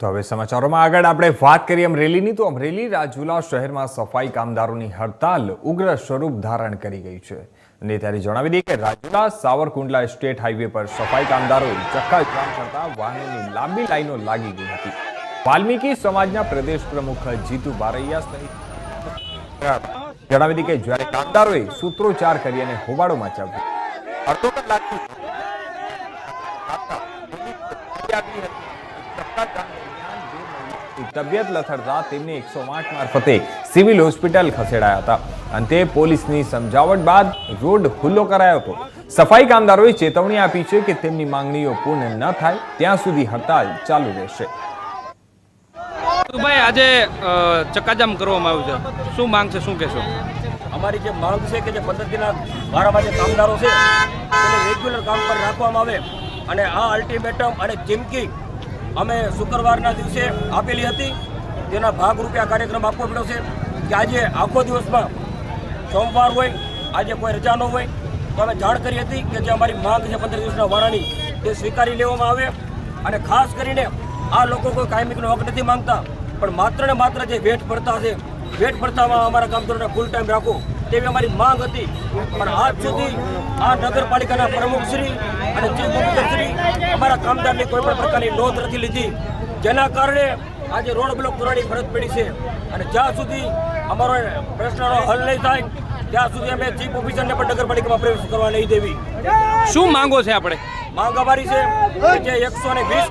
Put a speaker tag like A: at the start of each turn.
A: તો હવે સમાચારોમાં આગળ આપણે વાત કરીએ અમરેલીની તો અમરેલી રાજુલા શહેરમાં સફાઈ કામદારોની હડતાલ ઉગ્ર સ્વરૂપ ધારણ કરી ગઈ છે. અને ત્યારે જણાવી દઈએ કે રાજુલા સાવરકુંડલા સ્ટેટ હાઈવે પર સફાઈ કામદારોએ ચક્કાજામ કરતા વાહનોની લાંબી લાઈનો લાગી ગઈ હતી. વાલ્મીકી સમાજના પ્રદેશ પ્રમુખ જીતુ બારૈયા સહિત જણાવી દઈએ કે જ્યારે કામદારોએ સૂત્રોચ્ચાર કરી અને હોબાળો મચાવ્યો. અડધો કલાકથી તબિયત લથડતા તેમને એકસો આઠ મારફતે સિવિલ હોસ્પિટલ ખસેડાયા હતા. અંતે પોલીસની સમજાવટ બાદ રોડ ખુલ્લો કરાયો હતો. સફાઈ કામદારોએ ચેતવણી આપી છે કે તેમની માંગણીઓ પૂર્ણ ન થાય ત્યાં સુધી હડતાલ ચાલુ રહેશે.
B: તો ભાઈ આજે ચક્કાજામ કરવામાં આવ્યું છે. શું માંગ છે શું કહેશો?
C: અમારી જે માંગ છે કે જે પદ્ધતિના મારા જે કામદારો છે તેને રેગ્યુલર કામ પર રાખવામાં આવે. અને આ અલ્ટિમેટમ અને ચીમકી અમે શુક્રવારના દિવસે આપેલી હતી. તેના ભાગરૂપે આ કાર્યક્રમ આપવો પડ્યો છે કે આજે આખો દિવસમાં સોમવાર હોય, આજે કોઈ રજા ન હોય, તો અમે જાણ કરી હતી કે જે અમારી માંગ છે પંદર દિવસના વાળાની તે સ્વીકારી લેવામાં આવે. અને ખાસ કરીને આ લોકો કોઈ કાયમિકનો હક નથી માંગતા, પણ માત્ર ને માત્ર જે વેઠ ભરતા છે વેઠ ભરતામાં અમારા કામદારોને ફૂલ ટાઈમ રાખો. તેવી અમારી માંગ હતી. પણ આજ સુધી આ નગરપાલિકાના પ્રમુખશ્રી અને ચીફ ઓફિસરશ્રી અમારા કામદારની કોઈ પણ પ્રકારની નોંધ નથી લીધી. જેના કારણે આજે રોડ બ્લોક કરવાની ફરજ પડી છે. અને જ્યાં સુધી અમારો પ્રશ્નનો હલ નહીં થાય ત્યાં સુધી અમે ચીફ ઓફિસરને પણ નગરપાલિકામાં પ્રવેશ કરવા નહીં દેવી.
B: શું માંગો છે આપણે?
C: માંગ અમારી છે જે એકસો ને વીસ